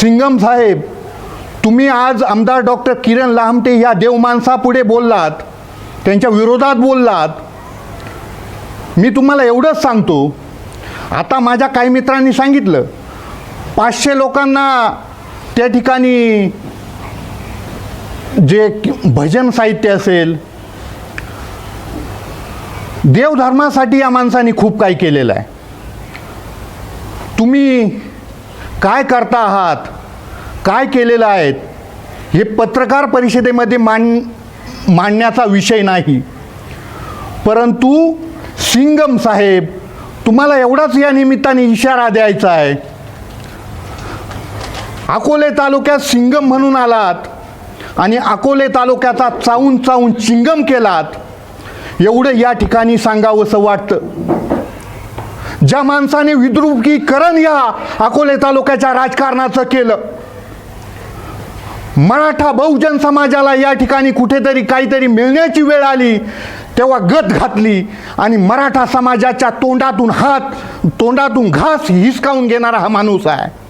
सिंगम साहेब तुम्ही आज आमदार डॉक्टर किरण लामटे या देवमानसापुढे बोललात त्यांच्या विरोधात बोललात. मी तुम्हाला एवढंच सांगतो आता माझ्या काही मित्रांनी सांगितलं पाचशे लोकांना त्या ठिकाणी जे भजन साहित्य असेल देवधर्मासाठी या माणसाने खूप काही केलेलं आहे. तुम्ही काय करता आहात? काय केलेलं आहेत हे पत्रकार परिषदेमध्ये मांड मांडण्याचा विषय नाही. परंतु सिंगम साहेब तुम्हाला एवढाच या निमित्ताने इशारा द्यायचा आहे. अकोले तालुक्यात सिंगम म्हणून आलात आणि अकोले तालुक्याचा चावून चावून चिंगम केलात एवढं या ठिकाणी सांगावंसं वाटतं. ज्या माणसाने विद्रुपीकरण या अकोले तालुक्याच्या राजकारणाचं केलं मराठा बहुजन समाजाला या ठिकाणी कुठेतरी काहीतरी मिळण्याची वेळ आली तेव्हा गत घातली आणि मराठा समाजाच्या तोंडातून हात तोंडातून घास हिसकावून घेणारा हा माणूस आहे.